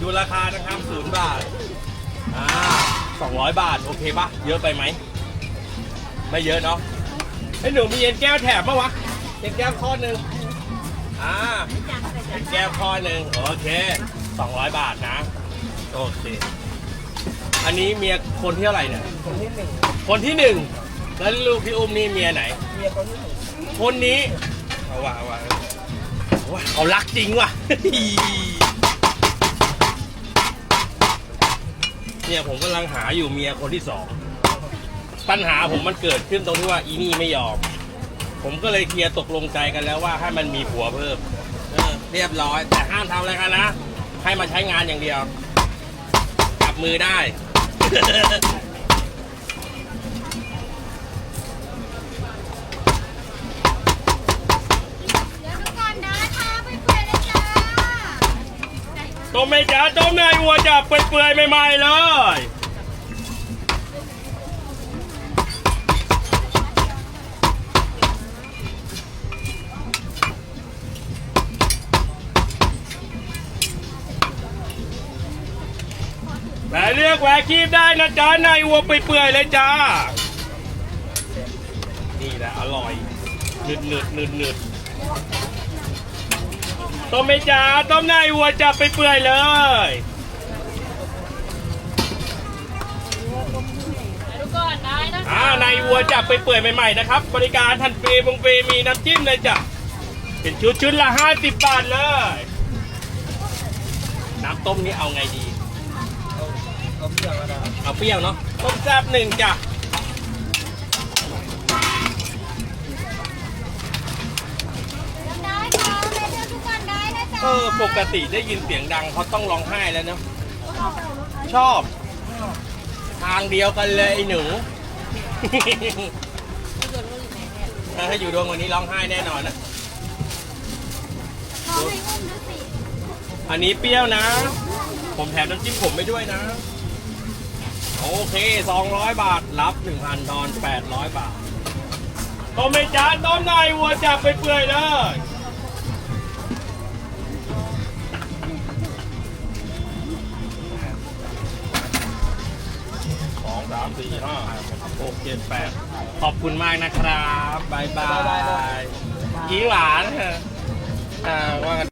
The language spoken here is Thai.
ดูราคานะครับศูนย์บาท อ่าสองร้อยบาท โอเคปะเยอะไปไหม ไม่เยอะเนาะไอ้หนูมีเย็นแก้วแถมปะวะเย็นแก้วข้อหนึ่งอ่าเย็นแก้วข้อหนึ่งโอเคสองร้อยบาทนะ โอเค อันนี้เมียคนที่เท่าไหร่เนี่ย คนที่หนึ่งคนที่หนึ่ง แล้วลูกพี่อุ้มนี่เมียไหน เมียคนที่หนึ่งคนนี้เอาว่ะเอาว่ะเอาว่ะเขารักจริงว่ะ เนี่ยผมกำลังหาอยู่เมียคนที่สองปัญหาผมมันเกิดขึ้นตรงที่ว่าอีนี่ไม่ยอม ผมก็เลยเคลียร์ตกลงใจกันแล้วว่าให้มันมีผัวเพิ่มเออเรียบร้อย แต่ห้ามทำอะไรกันนะ ให้มาใช้งานอย่างเดียวจับมือได้ ต้มไม่จ๋าต้มในวัวจับเปื่อยๆใหม่ๆเลยแหวเรียกแหวคีบได้นะจ๊ะในวัวเปื่อยๆเลยจ้า นี่แหละอร่อยหนึดหนึดหนึดหนึด ต้มไม่จ๋าต้มในวัวจับไปเปื่อยเลยดูก่อนได้นะอ่าในวัวจับไปเปื่อยใหม่ๆนะครับ บริการทันฟรีบงฟรีมีน้ำจิ้มเลยจ้ะเป็นชุดชุดละห้าสิบบาทเลย น้ำต้มนี้เอาไงดี เอาเพื่อนมาแล้วเอาเปรี้ยวเนาะต้มแซ่บหนึ่งจ้ะ ได้ค่ะแม่เลือกดูก่อนได้นะจ๊ะ เออปกติได้ยินเสียงดังเขาต้องร้องไห้แล้วเนะชอบ ทางเดียวกันเลยไอ้หนู ถ้าอยู่ดวงวันนี้ร้องไห้แน่นอนนะ ขอให้อุ้มดูสิอันนี้เปรี้ยวนะ ผมแถมน้ำจิ้มผมไปด้วยนะ โอเค 200 บาท รับ 1,000ทอน 800 บาท ต้มไม่จานต้มในวัวจับไปเปื่อยเลย สองสามสี่ห้าหกเจ็ดแปดขอบคุณมากนะครับบายบายยิ้มหวานเถอะอ่าว่ากัน